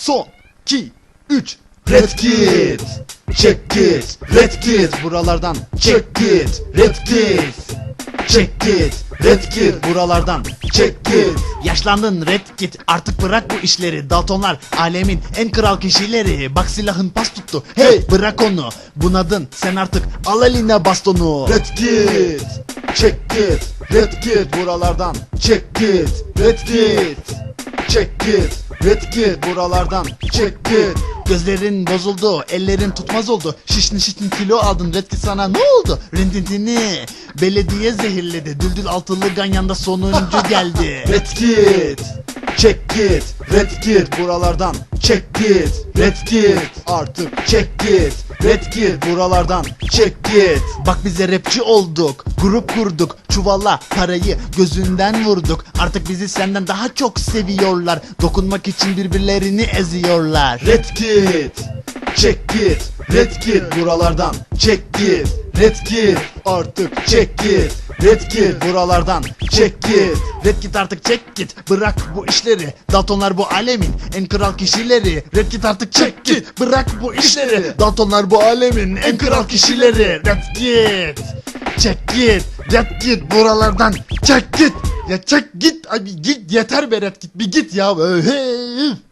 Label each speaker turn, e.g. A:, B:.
A: Son 2 3 Red Kit Check it Red Kit buralardan Check it Red Kit Check it Red Kit buralardan Check it Yaşlandın Red Kit artık bırak bu işleri Daltonlar alemin en kral kişileri Bak silahın pas tuttu Hey bırak onu Bunadın sen artık al eline bastonu Red Kit Check it Red Kit buralardan Check it Red Kit Check it Red Kit buralardan. Check it Gözlerin bozuldu ellerin tutmaz oldu. Şiştin şiştin kilo aldın Red Kit sana ne oldu? Rindintini Belediye zehirledi. Düldül altılı ganyanda sonuncu geldi. Red Kit Check it Red Kit buralardan Check it Red Kit Artık check it Red Kit buralardan Check it Bak bize rapçi olduk Grup kurduk. Çuvalla parayı gözünden vurduk. Artık bizi senden daha çok seviyorlar. Dokunmak için birbirlerini eziyorlar. Red Kit Check it Red Kit buralardan Check it Red Kit artık check it Red Kit buralardan. Check it Red Kit artık check git Bırak bu işleri. Daltonlar bu alemin en kral kişileri. Red Kit artık check git Bırak bu işleri. Daltonlar bu alemin en kral kişileri. Red Kit. Check git Red Kit buralardan. Check git Ya check git. Abi git. Yeter be Red Kit. Bir git ya. Hey.